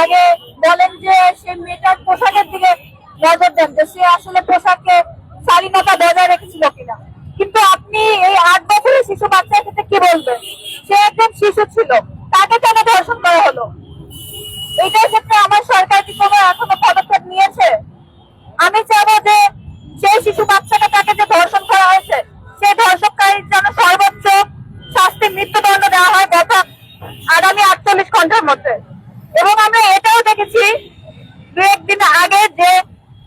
আগে বলেন যে সে মেয়েটার পোশাকের দিকে নজর দেন যে সে আসলে পোশাকে শালীনতা বজায় রেখেছিল কিনা। কিন্তু আপনি এই আট শিশু বাচ্চার ক্ষেত্রে কি বলবেন সে একজন শিশু ছিল তাকে কেন ধর্ষণ করা হলো এইটার ক্ষেত্রে আমার সরকার কি কোনো এখনও পদক্ষেপ নিয়েছে আমি চাবো যে সেই শিশু বাচ্চাকে তাকে যে ধর্ষণ করা হয়েছে সেই ধর্ষণকারীর যেন সর্বোচ্চ শাস্তি মৃত্যুদণ্ড দেওয়া হয় গত আগামী আটচল্লিশ ঘণ্টার মধ্যে এবং আমরা এটাও দেখেছি। দু একদিন আগে যে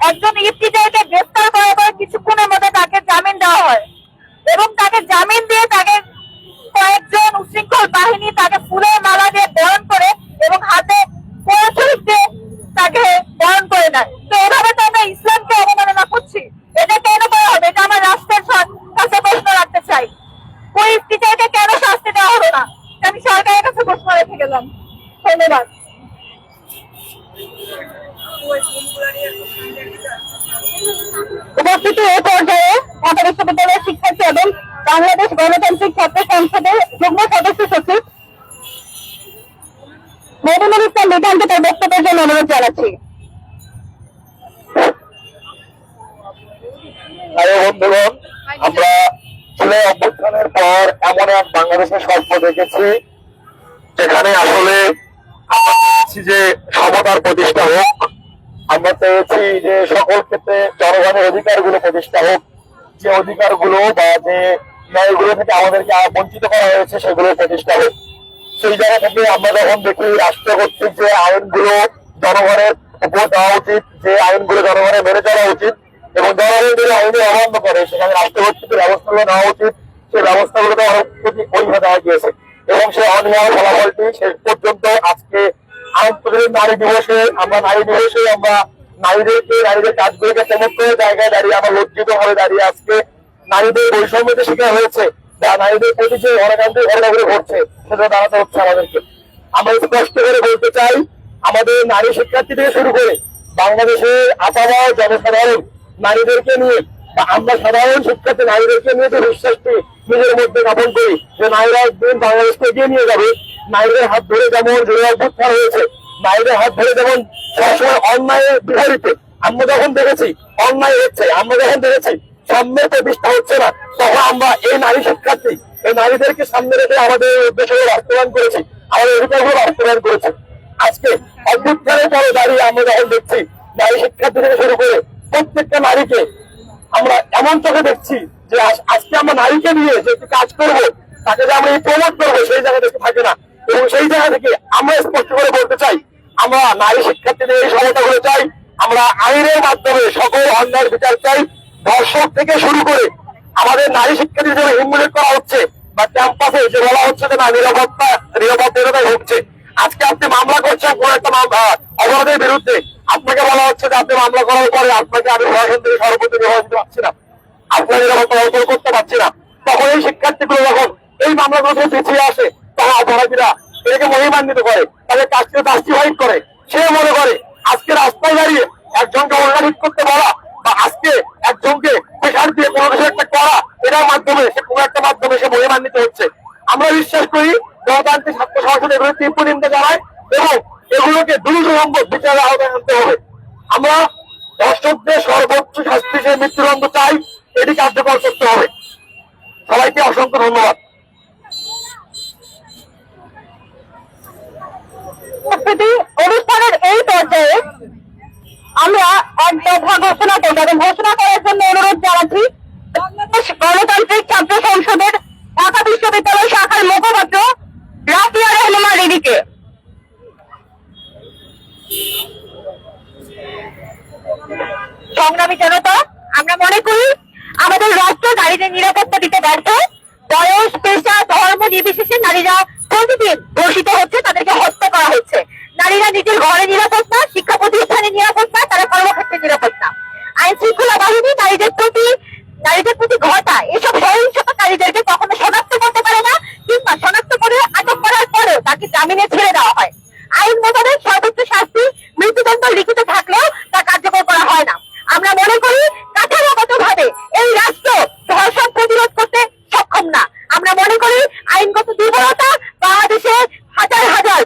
একজন ইফতিজাইকে গ্রেফতার করার পর কিছুক্ষণের মধ্যে তাকে জামিন দেওয়া হয় এবং তাকে জামিন দিয়ে তাকে কয়েকজন উশৃঙ্খল বাহিনী তাকে ফুলের মালা দিয়ে বরণ করে এবং হাতে দিয়ে তাকে বরণ করে নেয়। তো এভাবে তো আমরা ইসলামকে অবমাননা করছি। এটা কেন করা হবে? এটা আমার রাষ্ট্রের কাছে প্রশ্ন রাখতে চাই। ওই টিচারকে কেন শাস্তি দেওয়া হলো না? আমি সরকারের কাছে প্রশ্ন রেখে গেলাম। ধন্যবাদ। উপস্থিত এই পর্যায়ে ঢাকা বিশ্ববিদ্যালয়ের শিক্ষার্থী এবং বাংলাদেশ গণতান্ত্রিক ছাত্র সংসদের যুগ্ম সদস্য সচিব মহিনুল ইসলাম বিধানকে তার বক্তব্যের জন্য অনুরোধ জানাচ্ছি। আমরা জুলাই অভ্যুত্থানের পর এমন এক বাংলাদেশের স্বপ্ন দেখেছি, যেখানে আসলে যে সমতার প্রতিষ্ঠা হোক আমরা চেয়েছি যে সকল ক্ষেত্রে জনগণের অধিকারগুলো প্রতিষ্ঠা হোক, যে অধিকারগুলো বা যে ন্যায়গুলো থেকে আমাদেরকে বঞ্চিত করা হয়েছে, সেগুলো প্রতিষ্ঠা হোক। সেই জায়গা থেকে আমরা যখন দেখি রাষ্ট্র কর্তৃক যে আইনগুলো জনগণের উপর দেওয়া উচিত, যে আইনগুলো জনগণের মেনে চলা উচিত এবং জনগণ যদি আইনে অমান্য করে, সেখানে রাষ্ট্র কর্তৃক ব্যবস্থাগুলো নেওয়া উচিত, সেই ব্যবস্থাগুলো তো অনেক অনীহা দেওয়া গিয়েছে এবং সেই অনীহার ফলাফলটি শেষ পর্যন্ত আজকে আন্তর্জাতিক নারী দিবসে, আমরা নারী দিবসে আমরা নারীদেরকে, নারীদের কাজগুলোকে প্রমোট করে জায়গায় দাঁড়িয়ে, আমরা লজ্জিত ভাবে দাঁড়িয়ে আজকে নারীদের বৈষম্যতে শিকার হয়েছে, যা নারীদের প্রতি যে গণতান্ত্রিক ঘটনাগুলো ঘটছে, সেটা দাঁড়াতে হচ্ছে আমাদেরকে। আমরা স্পষ্ট করে বলতে চাই, আমাদের নারী শিক্ষার্থী থেকে শুরু করে বাংলাদেশের আপামর জনসাধারণ নারীদেরকে নিয়ে আমরা সাধারণ শিক্ষার্থী নারীদেরকে নিয়ে যে বিশ্বাসটি নিজের মধ্যে জ্ঞাপন করি, যে নারীরা একদিন বাংলাদেশকে এগিয়ে নিয়ে যাবে নারীদের হাত ধরে যেমন জোরে অভ্যুত্থান হয়েছে নারীদের হাত ধরে যেমন সবসময় অন্যায়ের বিপরীতে আমরা যখন দেখেছি, অন্যায় হচ্ছে, আমরা যখন দেখেছি সামনে প্রতিষ্ঠা হচ্ছে না, তখন আমরা এই নারী শিক্ষার্থী, এই নারীদেরকে সামনে রেখে আমাদের উদ্দেশ্যগুলো বাস্তবায়ন করেছি, আমাদের অধিকারগুলো বাস্তবায়ন করেছি। আজকে অভ্যুত্থানের পরে দাঁড়িয়ে আমরা যখন দেখছি, নারী শিক্ষার্থী থেকে শুরু করে প্রত্যেকটা নারীকে আমরা এমন চোখে দেখছি যে আজকে আমরা নারীকে নিয়ে যে কাজ করব, তাকে যে আমরা প্রমোট করব, সেই জায়গা থেকে থাকে না। এবং সেই জায়গা থেকে আমরা স্পষ্ট করে বলতে চাই, আমরা নারী শিক্ষার্থীদের এই সমস্যাগুলো চাই, আমরা আইনের মাধ্যমে সকল অন্যায়ের বিচার চাই। ধর্ষক থেকে শুরু করে আমাদের নারী শিক্ষার্থীদের জন্য হিমুলেট করা হচ্ছে বা ক্যাম্পাসে যে বলা হচ্ছে যে না, নিরাপত্তা নিরাপত্তা হচ্ছে আজকে আপনি মামলা করছেন কোন একটা অপরাধের বিরুদ্ধে। আপনাকে বলা হচ্ছে যে আপনি মামলা করার পরে আপনাকে আমি প্রশাসন থেকে সর্বোচ্চ ব্যবহার পারছি না। আপনার নিরাপত্তা অর্জন করতে পারছি না। তখন এই শিক্ষার্থীগুলো যখন এই মামলাগুলো পিছিয়ে আসে, তখন অপরাধীরা এটাকে মহিমান্বিত করে তাদের কাজকে জাস্টিফাইড করে। সে মনে করে, আজকে রাস্তায় দাঁড়িয়ে একজনকে অর্গানিক করতে বলা বা আজকে একজনকে প্রেশার দিয়ে কোনো কিছু একটা করা, এটার মাধ্যমে, সে কোনো একটা মাধ্যমে সে মহিমান্বিত হচ্ছে। আমরা বিশ্বাস করি, গণতান্ত্রিক ছাত্র সংসদ এগুলো তীব্র নিন্দা জানায় এবং এগুলোকে সম্ভব বিচারের আওতায় আনতে হবে। আমরা দর্শকদের সর্বোচ্চ শাস্তি হিসেবে মৃত্যুদণ্ড চাই, এটি কার্যকর করতে হবে। সবাইকে অসংখ্য ধন্যবাদ। উপস্থিতি অনুষ্ঠানের এই পর্যায়ে আমরা এক ঘোষণা করব এবং ঘোষণা করার জন্য অনুরোধ জানাচ্ছি, বাংলাদেশ গণতান্ত্রিক ছাত্র সংসদের ঢাকা বিশ্ববিদ্যালয় শাখার মুখপাত্র রাফিয়া রহমান রিদিকে। সংগ্রামী জনতা, আমরা মনে করি আমাদের রাষ্ট্র নারীদের নিরাপত্তা দিতে ব্যর্থ, বয়স, পেশা হাজার হাজার